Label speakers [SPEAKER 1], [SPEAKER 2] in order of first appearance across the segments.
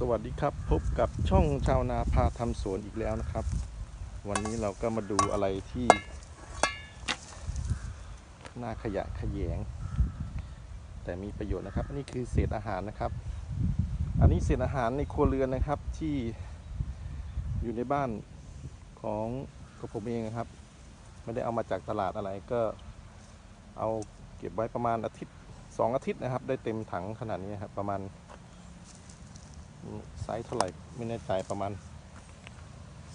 [SPEAKER 1] สวัสดีครับพบกับช่องชาวนาพาทำสวนอีกแล้วนะครับ วันนี้เราก็มาดูอะไรที่น่าขยะขยง แต่มีประโยชน์นะครับ อันนี้คือเศษอาหารนะครับ อันนี้เศษอาหารในครัวเรือนนะครับที่อยู่ในบ้านของกับผมเองนะครับ ไม่ได้เอามาจากตลาดอะไรก็เอาเก็บไว้ประมาณอาทิตย์สองอาทิตย์นะครับ ได้เต็มถังขนาดนี้ครับประมาณ ไซส์เท่าไหร่ไม่แน่ใจประมาณ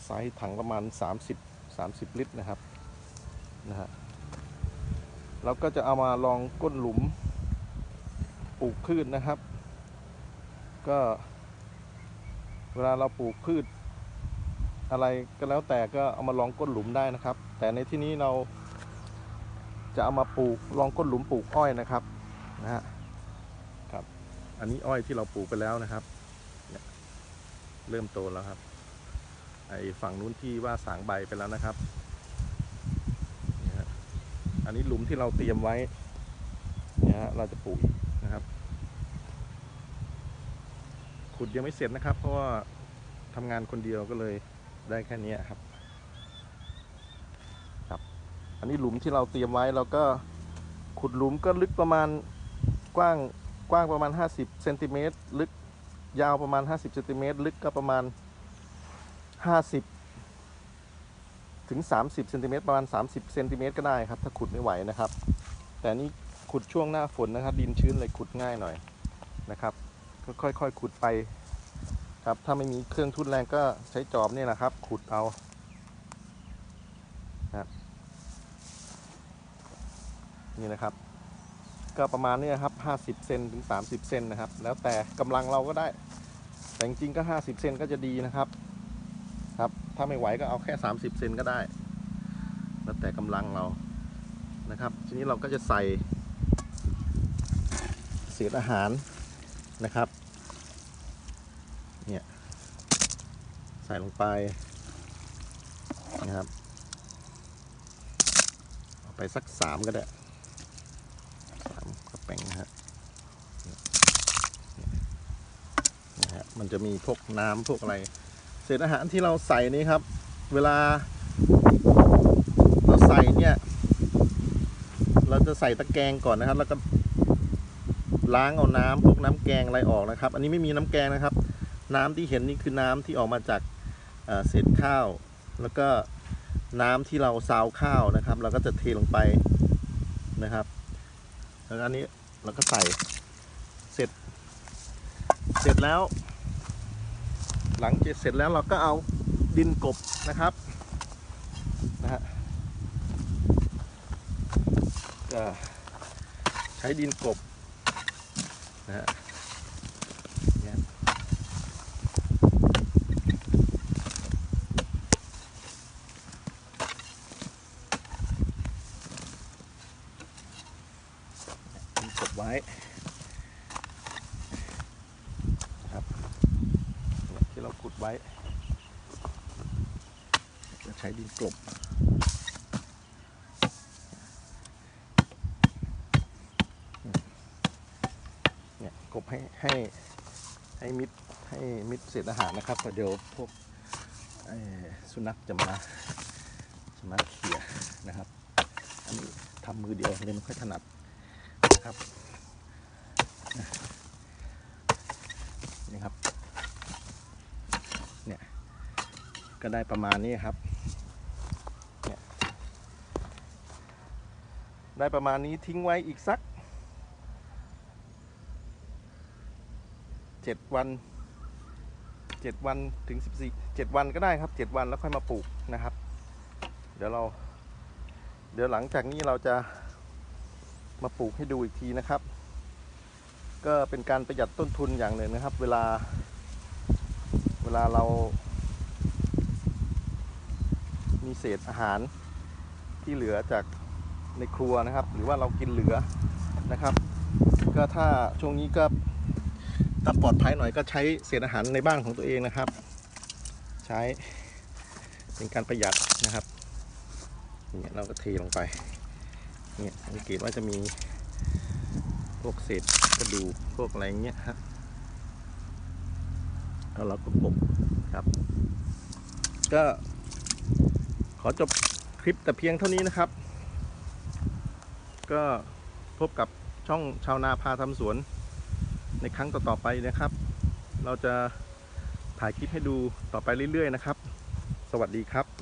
[SPEAKER 1] ไซส์ถังประมาณ 30 30 ลิตรนะครับนะฮะเราก็จะเอามาลองก้นหลุมปลูกพืชนะครับ ก็เวลาเราปลูกพืช อะไรก็แล้วแต่ก็เอามาลองก้นหลุมได้นะครับ แต่ในที่นี้เราจะเอามาปลูกลองก้นหลุมปลูกอ้อยนะครับนะฮะครับ อันนี้อ้อยที่เราปลูกไปแล้วนะครับ เริ่มโตแล้วครับไอฝั่งนู้นที่ว่าสางใบไปแล้วนะครับนี่ฮะอันนี้หลุมที่เราเตรียมไว้นี่ฮะเราจะปลูกอีกนะครับ ขุดยังไม่เสร็จนะครับ เพราะว่าทำงานคนเดียวก็เลยได้แค่นี้ครับครับ อันนี้หลุมที่เราเตรียมไว้เราก็ขุดหลุมก็ลึกประมาณกว้างกว้างประมาณ 50เซนติเมตรลึก ยาวประมาณ 50เซนติเมตรลึกก็ประมาณ 50 ถึง 30เซนติเมตรประมาณ 30เซนติเมตรก็ได้ครับ ถ้าขุดไม่ไหวนะครับ แต่นี่ขุดช่วงหน้าฝนนะครับ ดินชื้นเลยขุดง่ายหน่อยนะครับ ก็ค่อยๆขุดไปครับ ถ้าไม่มีเครื่องทุนแรงก็ใช้จอบนี่แหละครับ ขุดเอาครับนี่นะครับ ก็ประมาณนี้ครับ 50 เซนถึง 30 เซนนะครับ แล้วแต่กำลังเราก็ได้ แต่จริงๆก็ 50 เซนก็จะดีนะครับ ครับ ถ้าไม่ไหวก็เอาแค่ 30 เซนก็ได้ แล้วแต่กำลังเรา นะครับ ทีนี้เราก็จะใส่เศษอาหารนะครับ เนี่ย ใส่ลงไปนะครับ เอาไปสักสามก็ได้ แป้งนะฮะนะฮะมันจะมีพวกน้ำพวกอะไร เศษอาหารที่เราใส่นี้ครับ เวลาเราใส่เนี่ย เราจะใส่ตะแกรงก่อนนะครับ แล้วก็ล้างเอาน้ำพวกน้ำแกงอะไรออกนะครับ อันนี้ไม่มีน้ำแกงนะครับ น้ำที่เห็นนี่คือน้ำที่ออกมาจากเอ่อเศษข้าว แล้วก็น้ำที่เราซาวข้าวนะครับ เราก็จะเทลงไปนะครับแล้วอันนี้ เราก็ใส่เสร็จ เสร็จแล้ว หลังจากเสร็จแล้วเราก็เอาดินกบนะครับนะฮะใช้ดินกบนะฮะเนี่ยดินกบ ไว้ครับที่เราขุดไว้ จะใช้ดินกลบเนี่ยกลบให้ให้ให้มิดให้มิดเศษอาหารนะครับเดี๋ยวพวกสุนัขจะมาจะมาเขี่ยนะครับ อันนี้ทำมือเดียวเลยไม่ค่อยถนัดนะครับ เนี่ย ก็ได้ประมาณนี้ครับ ได้ประมาณนี้ทิ้งไว้อีกสักเจ็ดวันเจ็ดวันถึงสิบสี่เจ็ดวันก็ได้ครับเจ็ดวันแล้วค่อยมาปลูกนะครับ เดี๋ยวเรา เดี๋ยวหลังจากนี้เราจะมาปลูกให้ดูอีกทีนะครับ ก็เป็นการประหยัดต้นทุนอย่างหนึ่งนะครับ เวลา เวลาเรา มีเศษอาหารที่เหลือจากในครัวนะครับ หรือว่าเรากินเหลือนะครับ ก็ถ้าช่วงนี้ก็ถ้าปลอดภัยหน่อยก็ใช้เศษอาหารในบ้านของตัวเองนะครับ ใช้เป็นการประหยัดนะครับเนี่ยเราก็เทลงไปเนี่ยสังเกตว่าจะมีพวกเศษกระดูกพวกอะไรเงี้ยฮะแล้วเราก็กบครับ ก็ ขอจบคลิปแต่เพียงเท่านี้นะครับ ก็พบกับช่องชาวนาพาทำสวน ในครั้งต่อๆไปนะครับ เราจะถ่ายคลิปให้ดูต่อไปเรื่อยๆนะครับ สวัสดีครับ